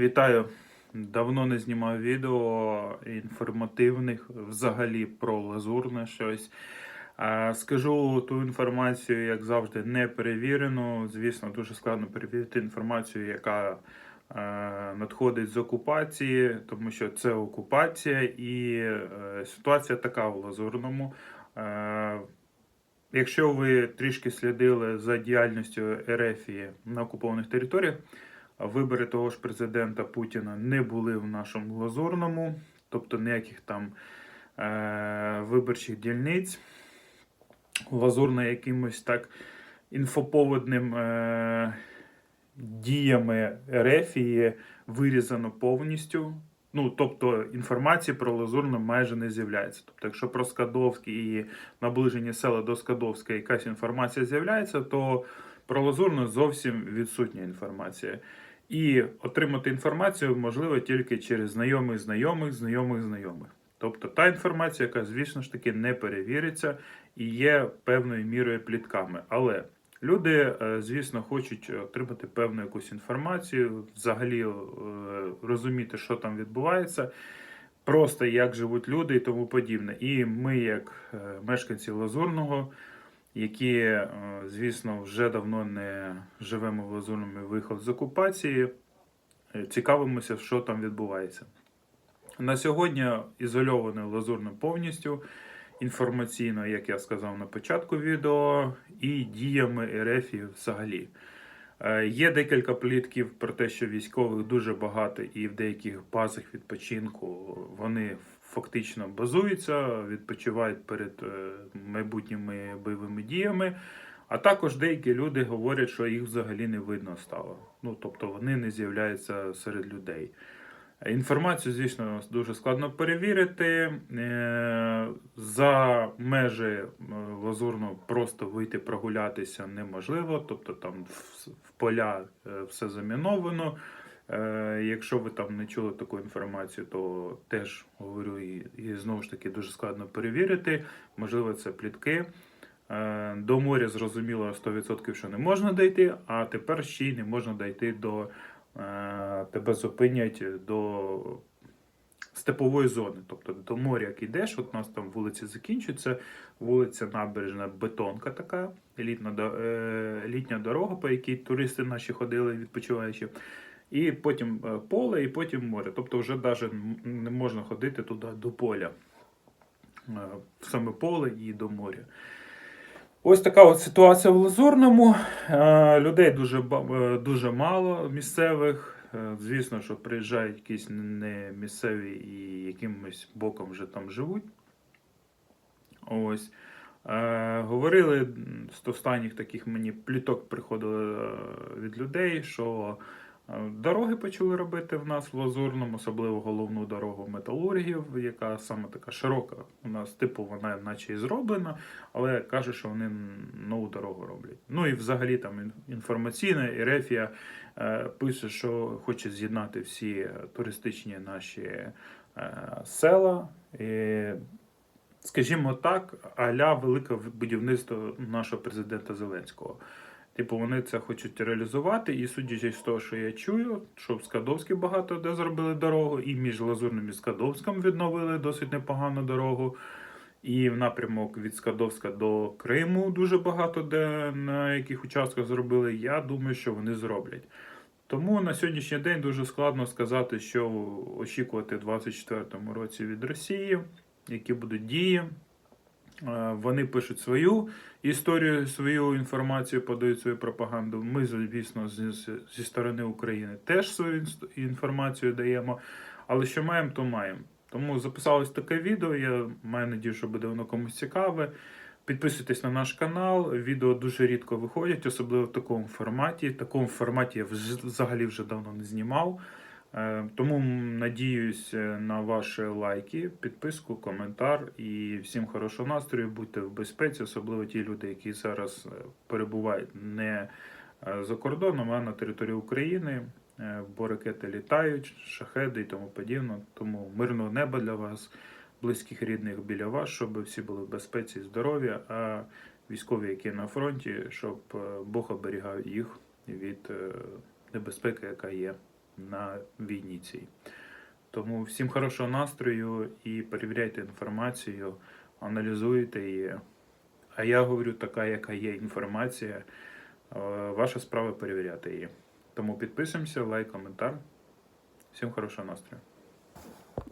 Вітаю! Давно не знімав відео інформативних взагалі про лазурне щось. Скажу ту інформацію, як завжди, не перевірену. Звісно, дуже складно перевірити інформацію, яка е, надходить з окупації, тому що це окупація і е, ситуація така в лазурному. Е, Якщо ви трішки слідили за діяльністю Ерефії на окупованих територіях, вибори того ж президента Путіна не були в нашому лазурному, тобто ніяких там е- виборчих дільниць. Лазурна якимось так інфоповодним е- діями Ерефії вирізано повністю. Ну, тобто інформації про Лазурну майже не з'являється. Тобто, якщо про Скадовський і наближені села до Скадовська якась інформація з'являється, то про Лазурну зовсім відсутня інформація. І отримати інформацію можливо тільки через знайомих знайомих, знайомих знайомих. Тобто та інформація, яка, звісно ж таки, не перевіриться і є певною мірою плітками. Але люди, е, звісно, хочуть отримати певну якусь інформацію, взагалі е, розуміти, що там відбувається, просто як живуть люди і тому подібне. І ми, як е, мешканці Лазурного, які, е, звісно, вже давно не живемо в Лазурному і з окупації, е, цікавимося, що там відбувається. На сьогодні ізольований Лазурне повністю інформаційно, як я сказав на початку відео, і діями РФ взагалі. Е, Є декілька плітків про те, що військових дуже багато, і в деяких базах відпочинку вони фактично базуються, відпочивають перед е, майбутніми бойовими діями. А також деякі люди говорять, що їх взагалі не видно стало. Ну тобто вони не з'являються серед людей. Інформацію, звісно, дуже складно перевірити. Е, За межі е, лазурно просто вийти прогулятися неможливо, тобто там в поля все заміновано. Е, Якщо ви там не чули таку інформацію, то теж говорю і, знову ж таки дуже складно перевірити. Можливо, це плітки. Е, До моря зрозуміло 100% що не можна дійти, а тепер ще й не можна дійти до е, тебе зупинять до степової зони. Тобто до моря, як йдеш, от у нас там вулиці закінчуються, вулиця Набережна, бетонка така, літня, літня дорога, по якій туристи наші ходили відпочиваючи. І потім е, поле, і потім море. Тобто вже навіть не можна ходити туди до поля. Е, саме поле і до моря. Ось така от ситуація в Лазурному. Е, Людей дуже, дуже мало місцевих. Звісно, що приїжджають якісь не місцеві і якимось боком вже там живуть. Ось. Говорили з останніх таких мені пліток приходили е, від людей, що дороги почали робити в нас в Лазурному, особливо головну дорогу металургів, яка саме така широка. У нас, типу, вона наче і зроблена, але каже, що вони нову дорогу роблять. Ну і взагалі там ін- інформаційна Ерефія е, пише, що хоче з'єднати всі туристичні наші е, села. І, скажімо так, аля велике будівництво нашого президента Зеленського. Типу, вони це хочуть реалізувати, і судячи з того, що я чую, що в Скадовській багато де зробили дорогу, і між Лазурним і Скадовськом відновили досить непогану дорогу. І в напрямок від Скадовська до Криму дуже багато де на яких участках зробили. Я думаю, що вони зроблять. Тому на сьогоднішній день дуже складно сказати, що очікувати в 2024 році від Росії, які будуть дії. Е, Вони пишуть свою історію, свою інформацію, подають свою пропаганду. Ми, звісно, зі сторони України теж свою інформацію даємо. Але що маємо, то маємо. Тому записалось таке відео. Я маю надію, що буде воно комусь цікаве. Підписуйтесь на наш канал. Відео дуже рідко виходять, особливо в такому форматі. В такому форматі я вз- взагалі вже давно не знімав. Е, Тому надіюсь е, на ваші лайки, підписку, коментар і всім хорошого настрою. Будьте в безпеці, особливо ті люди, які зараз е, перебувають не за кордоном, а на території України. Бо ракети літають, шахеди і тому подібне. Тому мирного неба для вас, близьких рідних біля вас, щоб всі були в безпеці і здоров'я, а військові, які на фронті, щоб Бог оберігав їх від небезпеки, яка є на війні цій. Тому всім хорошого настрою і перевіряйте інформацію, аналізуйте її. А я говорю, така, яка є інформація. Е, Ваша справа перевіряти її. Тому підписуємося, лайк, коментар. Всім хорошого настрою.